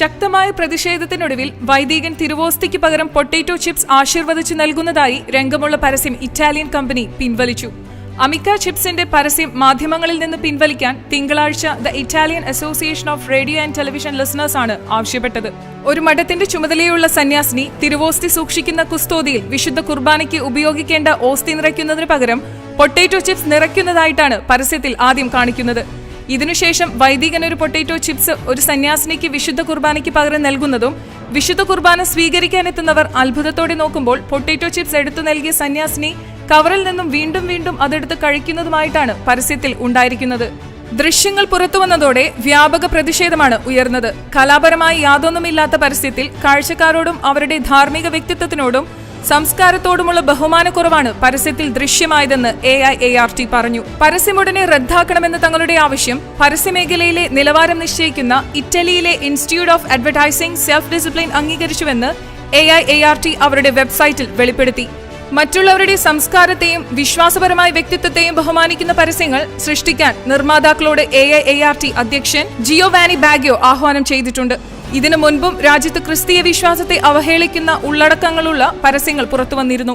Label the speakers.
Speaker 1: ശക്തമായ പ്രതിഷേധത്തിനൊടുവിൽ വൈദികൻ തിരുവോസ്തിക്ക് പകരം പൊട്ടേറ്റോ ചിപ്സ് ആശീർവദിച്ചു നൽകുന്നതായി രംഗമുള്ള പരസ്യം ഇറ്റാലിയൻ കമ്പനി പിൻവലിച്ചു. അമിക്ക ചിപ്സിന്റെ പരസ്യം മാധ്യമങ്ങളിൽ നിന്ന് പിൻവലിക്കാൻ തിങ്കളാഴ്ച the Italian association of radio and television listeners ആണ് ആവശ്യപ്പെട്ടത്. ഒരു മഠത്തിന്റെ ചുമതലയുള്ള സന്യാസിനി തിരുവോസ്തി സൂക്ഷിക്കുന്ന കുസ്തോതിയിൽ വിശുദ്ധ കുർബാനയ്ക്ക് ഉപയോഗിക്കേണ്ട ഓസ്തി നിറയ്ക്കുന്നതിന് പകരം പൊട്ടേറ്റോ ചിപ്സ് നിറയ്ക്കുന്നതായിട്ടാണ് പരസ്യത്തിൽ ആദ്യം കാണിക്കുന്നത്. ഇതിനുശേഷം വൈദികൻ ഒരു പൊട്ടേറ്റോ ചിപ്സ് ഒരു സന്യാസിനിക്ക് വിശുദ്ധ കുർബാനയ്ക്ക് പകരം നൽകുന്നതും വിശുദ്ധ കുർബാന സ്വീകരിക്കാനെത്തുന്നവർ അത്ഭുതത്തോടെ നോക്കുമ്പോൾ പൊട്ടേറ്റോ ചിപ്സ് എടുത്തു നൽകിയ സന്യാസിനി കവറിൽ നിന്നും വീണ്ടും വീണ്ടും അതെടുത്ത് കഴിക്കുന്നതുമായിട്ടാണ് പരസ്യത്തിൽ ഉണ്ടായിരിക്കുന്നത്. ദൃശ്യങ്ങൾ പുറത്തുവന്നതോടെ വ്യാപക പ്രതിഷേധമാണ് ഉയർന്നത്. കലാപരമായി യാതൊന്നുമില്ലാത്ത പരസ്യത്തിൽ കാഴ്ചക്കാരോടും അവരുടെ ധാർമ്മിക വ്യക്തിത്വത്തിനോടും സംസ്കാരത്തോടുമുള്ള ബഹുമാനക്കുറവാണ് പരസ്യത്തിൽ ദൃശ്യമായതെന്ന് A I A R T പറഞ്ഞു. പരസ്യമുടനെ റദ്ദാക്കണമെന്ന തങ്ങളുടെ ആവശ്യം പരസ്യമേഖലയിലെ നിലവാരം നിശ്ചയിക്കുന്ന ഇറ്റലിയിലെ institute of advertising self discipline അംഗീകരിച്ചുവെന്ന് A I A R T അവരുടെ വെബ്സൈറ്റിൽ വെളിപ്പെടുത്തി. മറ്റുള്ളവരുടെ സംസ്കാരത്തെയും വിശ്വാസപരമായ വ്യക്തിത്വത്തെയും ബഹുമാനിക്കുന്ന പരസ്യങ്ങൾ സൃഷ്ടിക്കാൻ നിർമ്മാതാക്കളോട് A I A R T അധ്യക്ഷൻ ജിയോ വാനി ബാഗ്യോ ആഹ്വാനം ചെയ്തിട്ടുണ്ട്. ഇതിനു മുൻപും രാജ്യത്ത് ക്രിസ്തീയ വിശ്വാസത്തെ അവഹേളിക്കുന്ന ഉള്ളടക്കങ്ങളുള്ള പരസ്യങ്ങൾ പുറത്തുവന്നിരുന്നു.